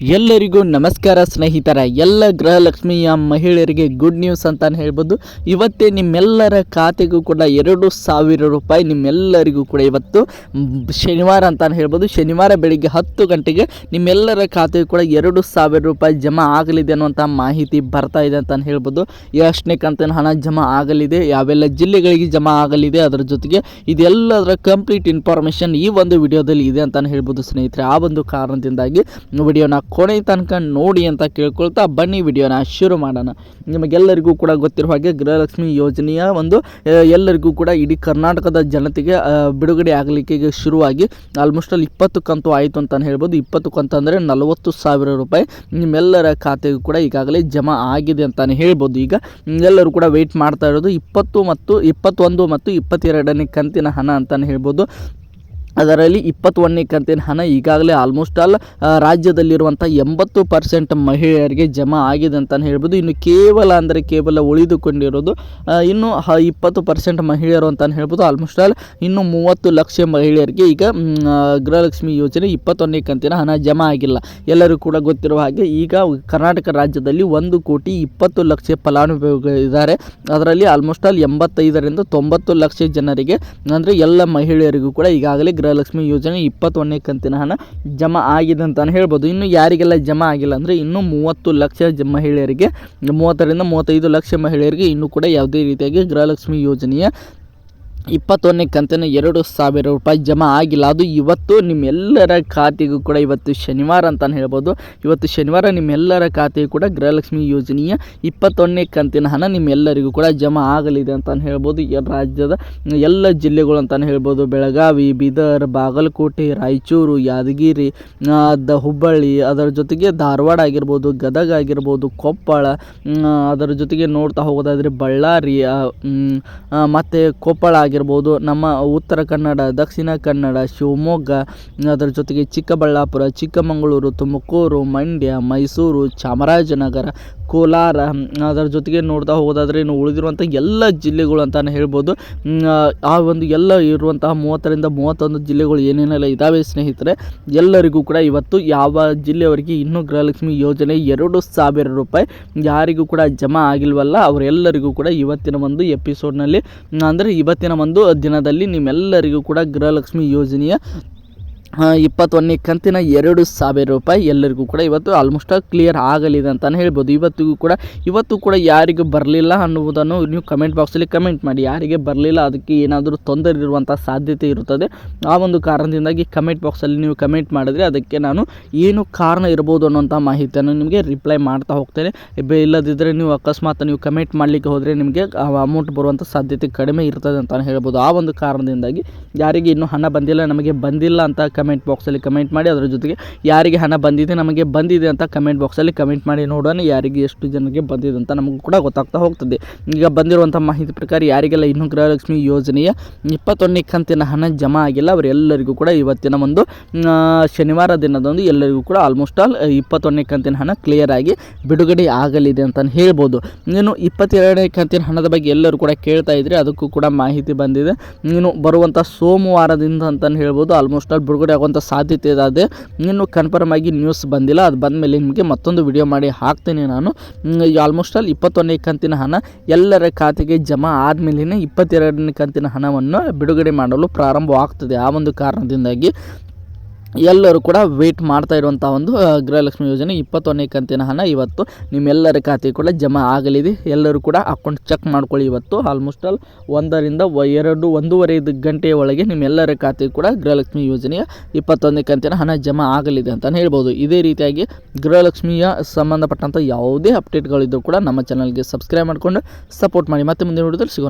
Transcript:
ಎಲ್ಲರಿಗೂ ನಮಸ್ಕಾರ ಸ್ನೇಹಿತರ, ಎಲ್ಲ ಗೃಹಲಕ್ಷ್ಮಿಯ ಮಹಿಳೆಯರಿಗೆ ಗುಡ್ ನ್ಯೂಸ್ ಅಂತಾನೆ ಹೇಳ್ಬೋದು. ಇವತ್ತೇ ನಿಮ್ಮೆಲ್ಲರ ಖಾತೆಗೂ ಕೂಡ ಎರಡು ಸಾವಿರ ರೂಪಾಯಿ ನಿಮ್ಮೆಲ್ಲರಿಗೂ ಕೂಡ ಇವತ್ತು ಶನಿವಾರ ಅಂತಾನೆ ಹೇಳ್ಬೋದು. ಶನಿವಾರ ಬೆಳಿಗ್ಗೆ ಹತ್ತು ಗಂಟೆಗೆ ನಿಮ್ಮೆಲ್ಲರ ಖಾತೆಗೂ ಕೂಡ ಎರಡು ಸಾವಿರ ರೂಪಾಯಿ ಜಮಾ ಆಗಲಿದೆ ಅನ್ನುವಂಥ ಮಾಹಿತಿ ಬರ್ತಾ ಇದೆ ಅಂತಾನೆ ಹೇಳ್ಬೋದು. ಎಷ್ಟನೇ ಕಂತಿನ ಹಣ ಜಮಾ ಆಗಲಿದೆ, ಯಾವೆಲ್ಲ ಜಿಲ್ಲೆಗಳಿಗೆ ಜಮಾ ಆಗಲಿದೆ, ಅದರ ಜೊತೆಗೆ ಇದೆಲ್ಲದರ ಕಂಪ್ಲೀಟ್ ಇನ್ಫಾರ್ಮೇಷನ್ ಈ ಒಂದು ವಿಡಿಯೋದಲ್ಲಿ ಇದೆ ಅಂತಲೇ ಹೇಳ್ಬೋದು ಸ್ನೇಹಿತರೆ. ಆ ಒಂದು ಕಾರಣದಿಂದಾಗಿ ವಿಡಿಯೋನ ಕೊನೆ ತನಕ ನೋಡಿ ಅಂತ ಕೇಳ್ಕೊಳ್ತಾ ಬನ್ನಿ ವಿಡಿಯೋನ ಶುರು ಮಾಡೋಣ. ನಿಮಗೆಲ್ಲರಿಗೂ ಕೂಡ ಗೊತ್ತಿರುವ ಹಾಗೆ ಗೃಹಲಕ್ಷ್ಮಿ ಯೋಜನೆಯ ಒಂದು ಎಲ್ಲರಿಗೂ ಕೂಡ ಇಡೀ ಕರ್ನಾಟಕದ ಜನತೆಗೆ ಬಿಡುಗಡೆ ಆಗಲಿಕ್ಕೆ ಶುರುವಾಗಿ ಆಲ್ಮೋಸ್ಟ್ ಅಲ್ಲಿ ಇಪ್ಪತ್ತು ಕಂತು ಆಯಿತು ಅಂತಲೇ ಹೇಳ್ಬೋದು. ಇಪ್ಪತ್ತು ಕಂತು ಅಂದರೆ ನಲವತ್ತು ಸಾವಿರ ರೂಪಾಯಿ ನಿಮ್ಮೆಲ್ಲರ ಖಾತೆಗೂ ಕೂಡ ಈಗಾಗಲೇ ಜಮಾ ಆಗಿದೆ ಅಂತಲೇ ಹೇಳ್ಬೋದು. ಈಗ ಎಲ್ಲರೂ ಕೂಡ ವೆಯ್ಟ್ ಮಾಡ್ತಾ ಇರೋದು ಇಪ್ಪತ್ತು ಮತ್ತು ಇಪ್ಪತ್ತೊಂದು ಮತ್ತು ಇಪ್ಪತ್ತೆರಡನೇ ಕಂತಿನ ಹಣ ಅಂತಲೇ ಹೇಳ್ಬೋದು. ಅದರಲ್ಲಿ ಇಪ್ಪತ್ತೊಂದನೇ ಕಂತಿನ ಹಣ ಈಗಾಗಲೇ ಆಲ್ಮೋಸ್ಟ್ ಆಲ್ ರಾಜ್ಯದಲ್ಲಿರುವಂಥ ಎಂಬತ್ತು ಪರ್ಸೆಂಟ್ ಮಹಿಳೆಯರಿಗೆ ಜಮಾ ಆಗಿದೆ ಅಂತಲೇ ಹೇಳ್ಬೋದು. ಇನ್ನು ಕೇವಲ ಅಂದರೆ ಕೇವಲ ಉಳಿದುಕೊಂಡಿರೋದು ಇನ್ನು ಹ ಇಪ್ಪತ್ತು ಪರ್ಸೆಂಟ್ ಮಹಿಳೆಯರು ಅಂತಲೇ ಹೇಳ್ಬೋದು. ಆಲ್ಮೋಸ್ಟ್ ಆಲ್ ಇನ್ನು ಮೂವತ್ತು ಲಕ್ಷ ಮಹಿಳೆಯರಿಗೆ ಈಗ ಗೃಹಲಕ್ಷ್ಮಿ ಯೋಜನೆ ಇಪ್ಪತ್ತೊಂದನೇ ಕಂತಿನ ಹಣ ಜಮಾ ಆಗಿಲ್ಲ. ಎಲ್ಲರೂ ಕೂಡ ಗೊತ್ತಿರುವ ಹಾಗೆ ಈಗ ಕರ್ನಾಟಕ ರಾಜ್ಯದಲ್ಲಿ ಒಂದು ಕೋಟಿ ಇಪ್ಪತ್ತು ಲಕ್ಷ ಫಲಾನುಭವಿಗಳಿದ್ದಾರೆ. ಅದರಲ್ಲಿ ಆಲ್ಮೋಸ್ಟ್ ಆಲ್ ಎಂಬತ್ತೈದರಿಂದ ತೊಂಬತ್ತು ಲಕ್ಷ ಜನರಿಗೆ, ಅಂದರೆ ಎಲ್ಲ ಮಹಿಳೆಯರಿಗೂ ಕೂಡ ಈಗಾಗಲೇ ಗೃಹಲಕ್ಷ್ಮಿ ಯೋಜನೆ ಇಪ್ಪತ್ತೊಂದನೇ ಕಂತಿನ ಹಣ ಜಮಾ ಆಗಿದೆ ಅಂತಾನೆ ಹೇಳ್ಬೋದು. ಇನ್ನು ಯಾರಿಗೆಲ್ಲ ಜಮಾ ಆಗಿಲ್ಲ ಅಂದರೆ ಇನ್ನೂ ಮೂವತ್ತು ಲಕ್ಷ ಮಹಿಳೆಯರಿಗೆ, ಮೂವತ್ತರಿಂದ ಮೂವತ್ತೈದು ಲಕ್ಷ ಮಹಿಳೆಯರಿಗೆ ಇನ್ನೂ ಕೂಡ ಯಾವುದೇ ರೀತಿಯಾಗಿ ಗೃಹಲಕ್ಷ್ಮಿ ಯೋಜನೆಯ ಇಪ್ಪತ್ತೊಂದನೇ ಕಂತಿನ ಎರಡು ಸಾವಿರ ರೂಪಾಯಿ ಜಮಾ ಆಗಿಲ್ಲ. ಅದು ಇವತ್ತು ನಿಮ್ಮೆಲ್ಲರ ಖಾತೆಗೂ ಕೂಡ ಇವತ್ತು ಶನಿವಾರ ಅಂತಲೇ ಹೇಳ್ಬೋದು. ಇವತ್ತು ಶನಿವಾರ ನಿಮ್ಮೆಲ್ಲರ ಖಾತೆಗೂ ಕೂಡ ಗೃಹಲಕ್ಷ್ಮಿ ಯೋಜನೆಯ ಇಪ್ಪತ್ತೊಂದನೇ ಕಂತಿನ ಹಣ ನಿಮ್ಮೆಲ್ಲರಿಗೂ ಕೂಡ ಜಮಾ ಆಗಲಿದೆ ಅಂತಲೇ ಹೇಳ್ಬೋದು. ರಾಜ್ಯದ ಎಲ್ಲ ಜಿಲ್ಲೆಗಳು ಅಂತಲೇ ಹೇಳ್ಬೋದು. ಬೆಳಗಾವಿ, ಬೀದರ್, ಬಾಗಲಕೋಟೆ, ರಾಯಚೂರು, ಯಾದಗಿರಿ ದ ಹುಬ್ಬಳ್ಳಿ, ಅದರ ಜೊತೆಗೆ ಧಾರವಾಡ ಆಗಿರ್ಬೋದು, ಗದಗ ಆಗಿರ್ಬೋದು, ಕೊಪ್ಪಳ ಅದರ ಜೊತೆಗೆ ನೋಡ್ತಾ ಹೋಗೋದಾದರೆ ಬಳ್ಳಾರಿ ಮತ್ತು ಕೊಪ್ಪಳ ಆಗಿರ್ಬೋದು. ನಮ್ಮ ಉತ್ತರ ಕನ್ನಡ ದಕ್ಷಿಣ ಕನ್ನಡ ಶಿವಮೊಗ್ಗ ಅದರ ಜೊತೆಗೆ ಚಿಕ್ಕಬಳ್ಳಾಪುರ ಚಿಕ್ಕಮಗಳೂರು ತುಮಕೂರು ಮಂಡ್ಯ ಮೈಸೂರು ಚಾಮರಾಜನಗರ ಕೋಲಾರ ಅದರ ಜೊತೆಗೆ ನೋಡ್ತಾ ಹೋಗೋದಾದರೆ ಇನ್ನು ಉಳಿದಿರುವಂಥ ಎಲ್ಲ ಜಿಲ್ಲೆಗಳು ಅಂತಲೇ ಹೇಳ್ಬೋದು. ಆ ಒಂದು ಎಲ್ಲ ಇರುವಂತಹ ಮೂವತ್ತರಿಂದ ಮೂವತ್ತೊಂದು ಜಿಲ್ಲೆಗಳು ಏನೇನೆಲ್ಲ ಇದ್ದಾವೆ ಸ್ನೇಹಿತರೆ, ಎಲ್ಲರಿಗೂ ಕೂಡ ಇವತ್ತು ಯಾವ ಜಿಲ್ಲೆಯವರಿಗೆ ಇನ್ನೂ ಗೃಹಲಕ್ಷ್ಮಿ ಯೋಜನೆ ಎರಡು ಸಾವಿರ ರೂಪಾಯಿ ಯಾರಿಗೂ ಕೂಡ ಜಮಾ ಆಗಿಲ್ವಲ್ಲ, ಅವರೆಲ್ಲರಿಗೂ ಕೂಡ ಇವತ್ತಿನ ಒಂದು ಎಪಿಸೋಡ್ನಲ್ಲಿ ಅಂದರೆ ಇವತ್ತಿನ ಒಂದು ದಿನದಲ್ಲಿ ನಿಮ್ಮೆಲ್ಲರಿಗೂ ಕೂಡ ಗೃಹಲಕ್ಷ್ಮಿ ಯೋಜನೆಯ ಇಪ್ಪತ್ತೊಂದನೇ ಕಂತಿನ ಎರಡು ಸಾವಿರ ರೂಪಾಯಿ ಎಲ್ಲರಿಗೂ ಕೂಡ ಇವತ್ತು ಆಲ್ಮೋಸ್ಟ್ ಕ್ಲಿಯರ್ ಆಗಲಿದೆ ಅಂತಲೇ ಹೇಳ್ಬೋದು. ಇವತ್ತಿಗೂ ಕೂಡ, ಇವತ್ತು ಕೂಡ ಯಾರಿಗೂ ಬರಲಿಲ್ಲ ಅನ್ನುವುದನ್ನು ನೀವು ಕಮೆಂಟ್ ಬಾಕ್ಸಲ್ಲಿ ಕಮೆಂಟ್ ಮಾಡಿ. ಯಾರಿಗೆ ಬರಲಿಲ್ಲ, ಅದಕ್ಕೆ ಏನಾದರೂ ತೊಂದರೆ ಇರುವಂಥ ಸಾಧ್ಯತೆ ಇರುತ್ತದೆ. ಆ ಒಂದು ಕಾರಣದಿಂದಾಗಿ ಕಮೆಂಟ್ ಬಾಕ್ಸಲ್ಲಿ ನೀವು ಕಮೆಂಟ್ ಮಾಡಿದರೆ ಅದಕ್ಕೆ ನಾನು ಏನು ಕಾರಣ ಇರ್ಬೋದು ಅನ್ನೋಂಥ ಮಾಹಿತಿಯನ್ನು ನಿಮಗೆ ರಿಪ್ಲೈ ಮಾಡ್ತಾ ಹೋಗ್ತೇನೆ. ಇಲ್ಲದಿದ್ದರೆ ನೀವು ಅಕಸ್ಮಾತ್ ನೀವು ಕಮೆಂಟ್ ಮಾಡಲಿಕ್ಕೆ ಹೋದರೆ ನಿಮಗೆ ಅಮೌಂಟ್ ಬರುವಂಥ ಸಾಧ್ಯತೆ ಕಡಿಮೆ ಇರ್ತದೆ ಅಂತಲೇ ಹೇಳ್ಬೋದು. ಆ ಒಂದು ಕಾರಣದಿಂದಾಗಿ ಯಾರಿಗೆ ಇನ್ನೂ ಹಣ ಬಂದಿಲ್ಲ, ನಮಗೆ ಬಂದಿಲ್ಲ ಅಂತ ಕಮೆಂಟ್ ಬಾಕ್ಸಲ್ಲಿ ಕಮೆಂಟ್ ಮಾಡಿ ಅದರ ಜೊತೆಗೆ ಯಾರಿಗೆ ಹಣ ಬಂದಿದೆ ನಮಗೆ ಬಂದಿದೆ ಅಂತ ಕಮೆಂಟ್ ಬಾಕ್ಸಲ್ಲಿ ಕಮೆಂಟ್ ಮಾಡಿ ನೋಡೋಣ ಯಾರಿಗೆ ಎಷ್ಟು ಜನಕ್ಕೆ ಬಂದಿದೆ ಅಂತ ನಮಗೂ ಕೂಡ ಗೊತ್ತಾಗ್ತಾ ಹೋಗ್ತದೆ. ಈಗ ಬಂದಿರುವಂಥ ಮಾಹಿತಿ ಪ್ರಕಾರ ಯಾರಿಗೆಲ್ಲ ಇನ್ನೂ ಗೃಹಲಕ್ಷ್ಮಿ ಯೋಜನೆಯ ಇಪ್ಪತ್ತೊಂದನೇ ಕಂತಿನ ಹಣ ಜಮಾ ಆಗಿಲ್ಲ, ಅವರೆಲ್ಲರಿಗೂ ಕೂಡ ಇವತ್ತಿನ ಒಂದು ಶನಿವಾರ ದಿನದಂದು ಎಲ್ಲರಿಗೂ ಕೂಡ ಆಲ್ಮೋಸ್ಟ್ ಆಲ್ ಇಪ್ಪತ್ತೊಂದನೇ ಕಂತಿನ ಹಣ ಕ್ಲಿಯರ್ ಆಗಿ ಬಿಡುಗಡೆ ಆಗಲಿದೆ ಅಂತ ಹೇಳ್ಬೋದು. ಇನ್ನು ಇಪ್ಪತ್ತೆರಡನೇ ಕಂತಿನ ಹಣದ ಬಗ್ಗೆ ಎಲ್ಲರೂ ಕೂಡ ಕೇಳ್ತಾ ಇದ್ರೆ ಅದಕ್ಕೂ ಕೂಡ ಮಾಹಿತಿ ಬಂದಿದೆ. ಇನ್ನು ಬರುವಂಥ ಸೋಮವಾರದಿಂದ ಅಂತಲೇ ಹೇಳ್ಬೋದು ಆಲ್ಮೋಸ್ಟ್ ಆಲ್ ಬಿಡುಗಡೆ ಆಗುವಂಥ ಸಾಧ್ಯತೆ ಇದೆ. ಇನ್ನು ಕನ್ಫರ್ಮ್ ಆಗಿ ನ್ಯೂಸ್ ಬಂದಿಲ್ಲ. ಅದು ಬಂದ ಮೇಲೆ ನಿಮಗೆ ಮತ್ತೊಂದು ವಿಡಿಯೋ ಮಾಡಿ ಹಾಕ್ತೀನಿ ನಾನು. ಆಲ್ಮೋಸ್ಟ್ ಅಲ್ಲಿ ಇಪ್ಪತ್ತೊಂದನೇ ಕಂತಿನ ಹಣ ಎಲ್ಲರ ಖಾತೆಗೆ ಜಮಾ ಆದಮೇಲೆ ಇಪ್ಪತ್ತೆರಡನೇ ಕಂತಿನ ಹಣವನ್ನು ಬಿಡುಗಡೆ ಮಾಡಲು ಪ್ರಾರಂಭವಾಗ್ತದೆ. ಆ ಒಂದು ಕಾರಣದಿಂದಾಗಿ ಎಲ್ಲರೂ ಕೂಡ ವೆಯ್ಟ್ ಮಾಡ್ತಾ ಇರುವಂಥ ಒಂದು ಗೃಹಲಕ್ಷ್ಮಿ ಯೋಜನೆ ಇಪ್ಪತ್ತೊಂದನೇ ಕಂತಿನ ಹಣ ಇವತ್ತು ನಿಮ್ಮೆಲ್ಲರ ಖಾತೆ ಕೂಡ ಜಮಾ ಆಗಲಿದೆ. ಎಲ್ಲರೂ ಕೂಡ ಅಕೌಂಟ್ ಚೆಕ್ ಮಾಡ್ಕೊಳ್ಳಿ ಇವತ್ತು. ಆಲ್ಮೋಸ್ಟ್ ಆಲ್ ಒಂದರಿಂದ ಎರಡು ಒಂದೂವರೆ ಐದು ಗಂಟೆಯ ಒಳಗೆ ನಿಮ್ಮೆಲ್ಲರ ಖಾತೆ ಕೂಡ ಗೃಹಲಕ್ಷ್ಮಿ ಯೋಜನೆಯ ಇಪ್ಪತ್ತೊಂದನೇ ಕಂತಿನ ಹಣ ಜಮಾ ಆಗಲಿದೆ ಅಂತಲೇ ಹೇಳ್ಬೋದು. ಇದೇ ರೀತಿಯಾಗಿ ಗೃಹಲಕ್ಷ್ಮಿಯ ಸಂಬಂಧಪಟ್ಟಂಥ ಯಾವುದೇ ಅಪ್ಡೇಟ್ಗಳಿದ್ದರೂ ಕೂಡ ನಮ್ಮ ಚಾನಲ್ಗೆ ಸಬ್ಸ್ಕ್ರೈಬ್ ಮಾಡಿಕೊಂಡು ಸಪೋರ್ಟ್ ಮಾಡಿ. ಮತ್ತೆ ಮುಂದೆ ನೋಡಿದ್ರೆ ಸಿಗೋಣ.